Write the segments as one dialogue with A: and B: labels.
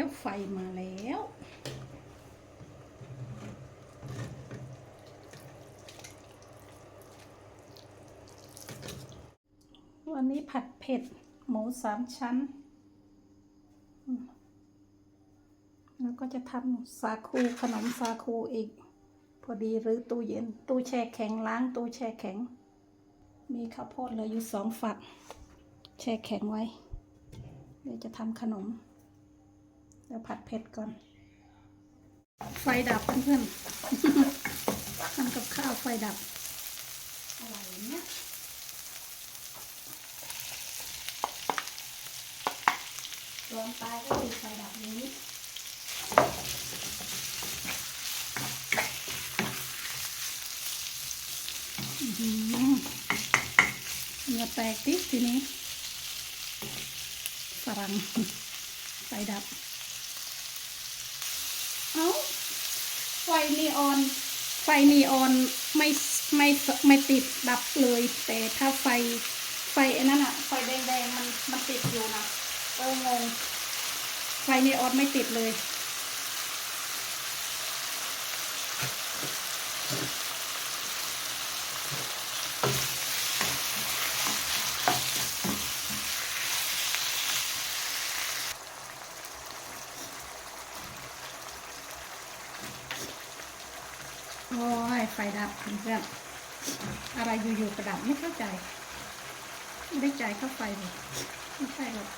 A: แล้วไฟมาแล้ววันนี้ผัดเผ็ด หมูสามชั้น แล้วก็จะทำสาคูขนมสาคูอีก พอดีหรือตู้เย็น ตู้แช่แข็งล้างตู้แช่แข็ง มีข้าวโพดเหลืออยู่สองฝัก แช่แข็งไว้ เดี๋ยวจะทำขนม แล้วผัดเผ็ดก่อน ไฟดับเพื่อนๆทำกับข้าวไฟดับอะไรเนี่ยร้อนตายก็ติดไฟดับนี้อื้อหือเหงื่อแตกติทีนี้ฝรั่งไฟดับ เอ้าไฟนีออน ไฟนีออนไม่ไม่ไม่ติดดับเลย แต่ถ้าไฟไฟอ้นั่นอะไฟแดงๆมันมันติดอยู่นะเอองง ไฟนีออนไม่ติดเลย โอ้ยไฟดับเพื่อนๆอะไรอยู่ๆกระดับไม่เข้าใจ ไม่ได้ใจ่ายค่าไฟเลยไม่ใช่หรอก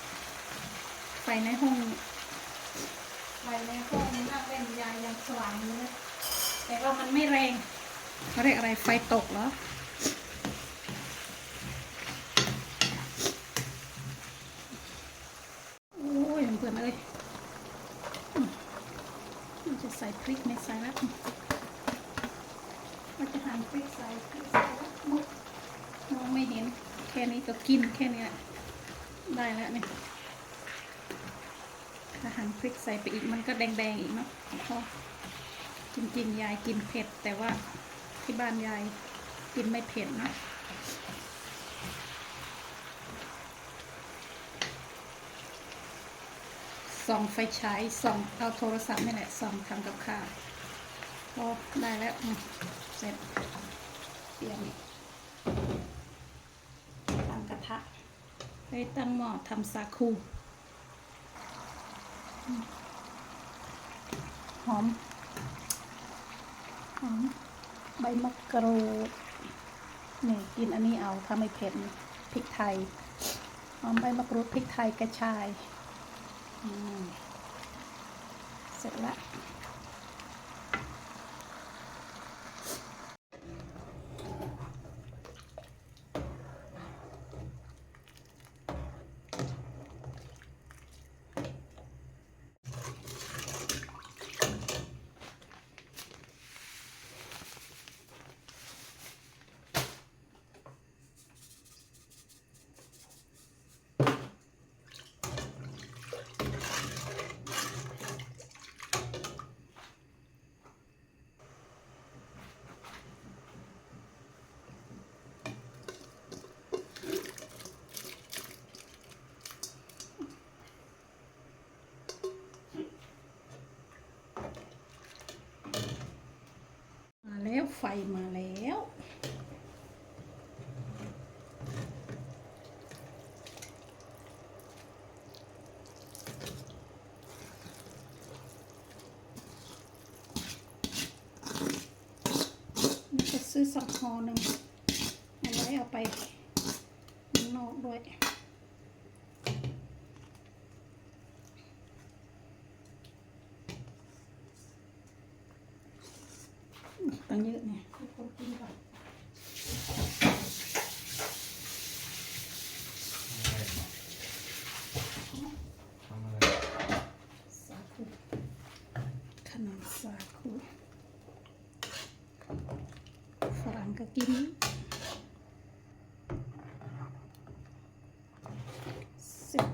A: ไฟในห้องไฟในห้องนั่งเล่นยายยังสว่างอยู่เลยแต่ว่ามันไม่แรงเขาเรียกอะไรไฟตกเหรอโอ้ยเพื่อนเอ้ยอืมมันจะใส่พริกไม่ใส่แล้ว เราจะหั่นพริกใส่พริกใส่แล้วมุดมองไม่เห็น แค่นี้ก็กินแค่นี้แหละได้แล้วเนี่ยถ้าหั่นพริกใส่ไปอีกมันก็แดงๆอีกเนาะเพราะจริงๆยายกินเผ็ด แต่ว่าที่บ้านยายกินไม่เผ็ดนะส่องไฟฉายส่องเอาโทรศัพท์นี่แหละส่องทำกับข้าว พอได้แล้วเสร็จเตรียมตั้งกระทะให้ตั้งหม้อทำสาคูหอมหอมใบมะกรูดนี่กินอันนี้เอาถ้าไม่เผ็ดพริกไทยหอมใบมะกรูดพริกไทยกระชายเสร็จแล้ว ฟมาแล้วนี่จะซื้อสักห่อหนึ่งเอาไว้เอาไปข้างนอกด้วยตั้งเยอะเนี่ยให้คนกินก่อน
B: ทำอะไร
A: สาคู ขนมสาคูฝรั่งก็กิน สิบ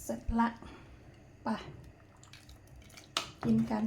A: เสร็จละ ไป กินกัน